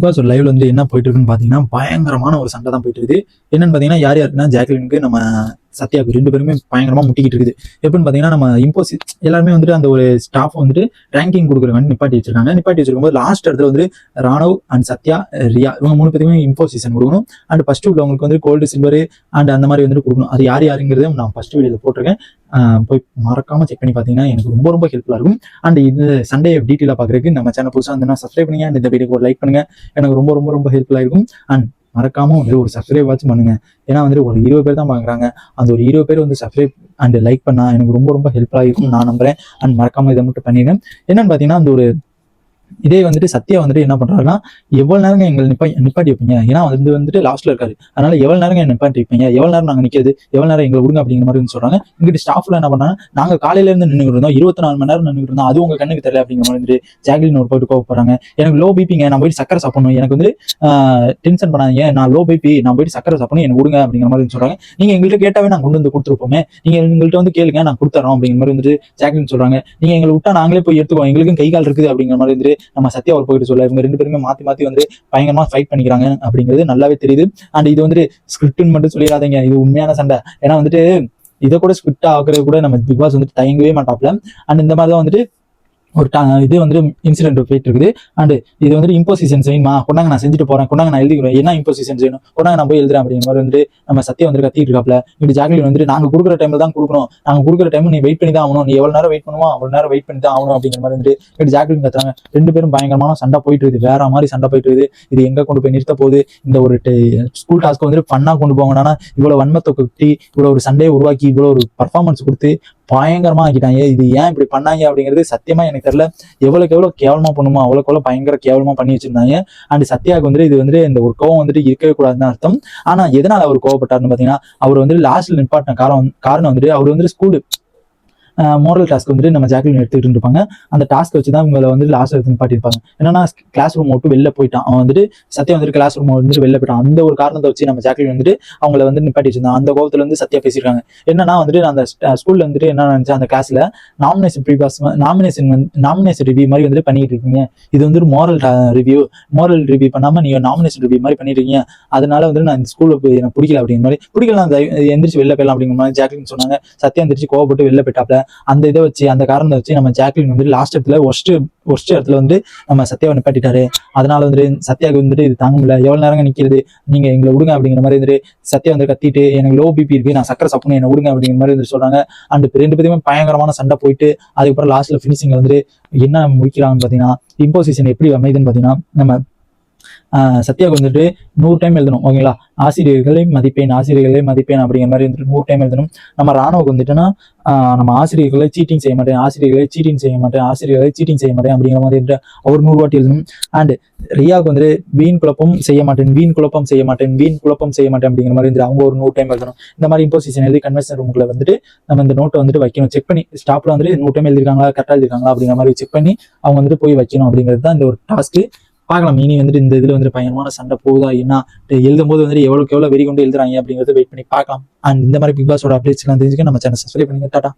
Big pass ஒரு லைவ்ல வந்து என்ன போயிட்டு இருக்குன்னு பாத்தீங்கன்னா பயங்கரமான ஒரு சண்டை தான் போயிட்டு இருக்குது. என்னன்னு பாத்தீங்கன்னா யார் யாருக்குன்னா ஜாக்லினுக்கு நம்ம சத்யாவுக்கு ரெண்டு பேருமே பயங்கரமா முட்டிக்கிட்டு இருக்குது. எப்படின்னு பாத்தீங்கன்னா நம்ம இம்போசி எல்லாருமே வந்துட்டு அந்த ஒரு ஸ்டாஃப் வந்துட்டு ரேங்கிங் கொடுக்குற மாதிரி நிப்பாட்டி வச்சிருக்காங்க. நிப்பாட்டி வச்சிருக்கும் போது லாஸ்ட் இடத்துல வந்து ராணவ் அண்ட் சத்யா ரியா இவங்க மூணு பேருமே இம்போசிஷன் கொடுக்கணும். அண்ட் ஃபர்ஸ்ட் உள்ளவங்களுக்கு வந்து கோல்டு சில்வர் அண்ட் அந்த மாதிரி வந்துட்டு கொடுக்கணும். அது யார் யாருங்கிறத நான் ஃபர்ஸ்ட் வீடியோவில் போட்டிருக்கேன். போய் மறக்காம செக் பண்ணி பார்த்தீங்கன்னா எனக்கு ரொம்ப ரொம்ப ஹெல்ப்ஃபுல்லாக இருக்கும். அண்ட் இந்த சண்டே டீட்டெயிலாக பார்க்குறதுக்கு நம்ம சேனல் புதுசாக இருந்ததுன்னா சப்ஸ்கிரைப் பண்ணுங்க. அண்ட் இந்த வீடியோக்கு ஒரு லைக் பண்ணுங்க. எனக்கு ரொம்ப ரொம்ப ரொம்ப ஹெல்ப்ஃபுல்லாக இருக்கும். அண்ட் மறக்காம வந்து ஒரு சப்ஸ்கிரைப் வாட்ச் பண்ணுங்க. ஏன்னா வந்து ஒரு இருபது பேர் தான் பார்க்குறாங்க அந்த ஒரு இருபது பேர் வந்து சப்ஸ்கிரைப் அண்ட் லைக் பண்ணா எனக்கு ரொம்ப ரொம்ப ஹெல்ப்ஃபுல்லாக இருக்கும் நான் நம்புறேன். அண்ட் மறக்காம இதை மட்டும் பண்ணிடுறேன் என்னன்னு பார்த்தீங்கன்னா அந்த ஒரு இதே வந்துட்டு சத்யா வந்துட்டு என்ன பண்றாருன்னா எவ்வளவு நேரம் எங்களை நிப்பா நிப்பாட்டி வைப்பீங்க ஏன்னா வந்து வந்துட்டு லாஸ்ட்ல இருக்காரு. அதனால எவ்வளவு நேரம் என்ன நிப்பாட்டி வைப்பீங்க எவ்வளவு நேரம் நாங்க நிக்கிறது? எவ்வளவு நேரம் எங்களை விடுங்க அப்படிங்கிற மாதிரி வந்து சொல்றாங்க. இங்கிட்டு ஸ்டாஃப்ல என்ன பண்ணாங்க நாங்க காலையில இருந்து நின்றுட்டு இருந்தோம். இருபத்தி நாலு மணி நேரம் நின்றுட்டு இருந்தோம். அது உங்க கண்ணுக்கு தெரியல அப்படிங்கிற மாதிரி வந்துட்டு ஜாக்லின் ஒரு போயிட்டு கோவப்படுறாங்க எனக்கு லோ பிபிங்க நான் போயிட்டு சக்கரை சாப்பிடணும். எனக்கு வந்து டென்ஷன் பண்ணாதீங்க. நான் லோ பிபி நான் போயிட்டு சக்கரை சாப்பிடணும். எனக்கு விடுங்க அப்படிங்கிற மாதிரி சொல்றாங்க. நீங்க எங்கள்கிட்ட கேட்டாவே நான் கொண்டு வந்து கொடுத்துருப்போமே. நீங்க எங்கள்கிட்ட வந்து கேளுங்க. நான் கொடுத்துறோம் அப்படிங்கிற மாதிரி வந்துட்டு ஜாக்லின் சொல்றாங்க. நீங்க எங்களை விட்டா நாங்களே போய் எடுத்துக்கோ எங்களுக்கும் கை கால் இருக்குது அப்படிங்கிற மாதிரி வந்துட்டு நம்ம சத்யா அவர் போயிட்டு சொல்ல இவங்க ரெண்டு பேருமே மாத்தி மாத்தி வந்து பயங்கரமா ஃபைட் பண்ணிக்கிறாங்க அப்படிங்கிறது நல்லாவே தெரியுது. அண்ட் இது வந்துட்டு ஸ்கிரிப்ட்னு மட்டும் சொல்லிடாதீங்க. இது உண்மையான சண்டை. ஏன்னா வந்துட்டு இதை கூட ஸ்கிரிப்ட் ஆக்குறது கூட நம்ம பிக் பாஸ் வந்துட்டு தயங்கவே மாட்டாப்ல. அண்ட் இந்த மாதிரி தான் வந்துட்டு ஒரு ta- இது வந்து இன்சிடென்ட் போயிட்டு இருக்குது அண்ட் இது வந்து இம்போசிஷன் செய்யுமா கொண்டாங்க நான் செஞ்சுட்டு போறேன் கொண்டாங்க நான் எழுதிக்கிறேன். என்ன இம்போசிஷன் செய்யணும் கொண்டாங்க நான் போய் எழுதுறேன் அப்படிங்கிற மாதிரி வந்து நம்ம சத்தியம் வந்து கத்திட்டு இருக்காப்ல. இப்படி ஜாக்லின் வந்துட்டு நாங்க கொடுக்குற டைம்ல தான் கொடுக்கணும். நாங்க கொடுக்குற டைம் நீ வெயிட் பண்ணி தான் ஆகணும். நீ எவ்வளவு நேரம் வெயிட் பண்ணுவோம் அவ்வளவு நேரம் வெயிட் பண்ணி தான் ஆகணும் அப்படிங்கிற மாதிரி வந்து இப்படி ஜாக்லின் கத்துறாங்க. ரெண்டு பேரும் பயங்கரமான சண்டை போயிட்டு இருக்குது வேற மாதிரி சண்டை போயிட்டு இருக்குது இது எங்க கொண்டு போய் நிறுத்த போகுது? இந்த ஒரு ஸ்கூல் டாஸ்க்கு வந்து பண்ணா கொண்டு போவாங்கன்னா இவ்வளவு வன்மத்தை கொட்டி இவ்வளவு ஒரு சண்டையை உருவாக்கி இவ்வளவு ஒரு பர்ஃபார்மன்ஸ் கொடுத்து பயங்கரமா ஆக்கிட்டாங்க. இது ஏன் இப்படி பண்ணாங்க அப்படிங்கிறது சத்தியமா எனக்கு தெரியல. எவ்வளவுக்கு எவ்வளவு கேவலமா பண்ணுமோ அவ்வளவுக்கு எவ்வளவு பயங்கர கேவலமா பண்ணி வச்சிருந்தாங்க. அண்ட் சத்யாவுக்கு வந்துட்டு இது வந்துட்டு இந்த ஒரு கோவம் வந்துட்டு இருக்கவே கூடாதுன்னு அர்த்தம். ஆனா எதனால அவர் கோவப்பட்டாருன்னு பாத்தீங்கன்னா அவர் வந்து லாஸ்ட்ல நிப்பாட்டின காரணம் காரணம் வந்துட்டு அவர் வந்துட்டு ஸ்கூல் மோரல் டாஸ்க் வந்துட்டு நம்ம ஜாக்லின் எடுத்துக்கிட்டு இருப்பாங்க அந்த டாஸ்க் வச்சு தான் இவங்களை வந்து லாஸ்ட் எடுத்து நிப்பாட்டியிருப்பாங்க. என்னன்னா கிளாஸ் ரூம் விட்டு வெளில போயிட்டான். அவன் வந்துட்டு சத்யா வந்துட்டு கிளாஸ் ரூம் வந்துட்டு வெளில போயிட்டான். அந்த ஒரு காரணத்தை வச்சு நம்ம ஜாக்லின் வந்துட்டு அவங்கள வந்து நிப்பாட்டி வச்சிருந்தான் அந்த கோபத்துல வந்து சத்யா பேசியிருக்காங்க. என்னன்னா வந்துட்டு அந்த ஸ்கூல்ல வந்துட்டு என்ன நினைச்சா அந்த கிளாஸ்ல நாமினேஷன் ப்ரீபாஸ் நாமினேஷன் வந்து நாமினேஷன் ரிவ்யூ மாதிரி வந்துட்டு பண்ணிட்டு இருக்கீங்க. இது வந்து ஒரு மோரல் ரிவ்யூ மோரல் ரிவ்யூ பண்ணாம நீங்க நாமினேஷன் ரிவ்யூ மாதிரி பண்ணிட்டு இருக்கீங்க. அதனால வந்து நான் இந்த ஸ்கூல்ல எனக்கு பிடிக்கல அப்படிங்கிற மாதிரி பிடிக்கல நான் எந்திரிச்சு வெளில போயிடலாம் அப்படிங்கிற மாதிரி ஜாக்லின் சொன்னாங்க. சத்யா எந்திரிச்சு கோவப்பட்டு வெளில போயிட்டாப்ல. அந்த இதை வச்சு அந்த காரணத்தை வச்சு நம்ம ஜாக்லின் வந்து லாஸ்ட் இடத்துல ஒஸ்ட் ஒஸ்ட் இடத்துல வந்து நம்ம சத்யாவை நிப்பாட்டிட்டாரு. அதனால வந்துட்டு சத்யாவுக்கு வந்துட்டு இது தாங்க முடியல. எவ்வளவு நேரம் நிக்கிறது? நீங்க எங்களை விடுங்க அப்படிங்கிற மாதிரி வந்துட்டு சத்யா வந்து கத்திட்டு எனக்கு லோ பிபி இருக்கு நான் சக்கரை சாப்பிடணும் என்ன விடுங்க அப்படிங்கிற மாதிரி வந்து சொல்றாங்க. அண்ட் ரெண்டு பேருமே பயங்கரமான சண்டை போயிட்டு அதுக்கப்புறம் லாஸ்ட்ல ஃபினிஷிங்ல வந்துட்டு என்ன முடிக்கிறாங்கன்னு பாத்தீங்கன்னா இம்போசிஷன் எப்படி அமைதுன்னு பாத்தீங்கன்னா நம்ம சத்யாவுக்கு வந்துட்டு நூறு டைம் எழுதணும் ஓகேங்களா ஆசிரியர்களை மதிப்பேன் ஆசிரியர்களை மதிப்பேன் அப்படிங்கிற மாதிரி வந்துட்டு நூறு டைம் எழுதணும். நம்ம ராணுவுக்கு வந்துட்டுன்னா நம்ம ஆசிரியர்களை சீட்டிங் செய்ய மாட்டேன் ஆசிரியர்களை சீட்டிங் செய்ய மாட்டேன் ஆசிரியர்களை சீட்டிங் செய்ய மாட்டேன் அப்படிங்கிற மாதிரி வந்துட்டு அவர் நூறு வாட்டி எழுதணும். அண்ட் ரியாவுக்கு வந்துட்டு வீண் குழப்பம் செய்ய மாட்டேன் வீண் குழப்பம் செய்ய மாட்டேன் வீண் குழப்பம் செய்ய மாட்டேன் அப்படிங்கிற மாதிரி வந்துட்டு அவங்க ஒரு நூறு டைம் எழுதணும். இந்த மாதிரி இம்போசிஷன் எழுதி கன்வென்ஷன் ரூமுக்குள்ள வந்துட்டு நம்ம இந்த நோட்டை வந்துட்டு வைக்கணும் செக் பண்ணி ஸ்டாப்ல வந்துட்டு நூறு டைம் எழுதிருக்காங்களா கரெக்டாக எழுதிருக்காங்களா அப்படிங்கிற மாதிரி செக் பண்ணி அவங்க வந்துட்டு போய் வைக்கணும் அப்படிங்கிறது தான் இந்த ஒரு டாஸ்க்கு பார்க்கலாம். இனி வந்துட்டு இந்த இதுல வந்து பயங்கரமான சண்டை போகுதா என்ன? எழுதும் போது வந்துட்டு எவ்வளோக்கு எவ்வளோ வெறி கொண்டு எழுதுறாங்க அப்படிங்கிறத வெயிட் பண்ணி பார்க்கலாம். அண்ட் இந்த மாதிரி பிக் பாஸோட அப்டேட்ஸ்லாம் தெரிஞ்சுக்க நம்ம சேனல் சப்ஸ்கிரைப் பண்ணுங்க டாட்டா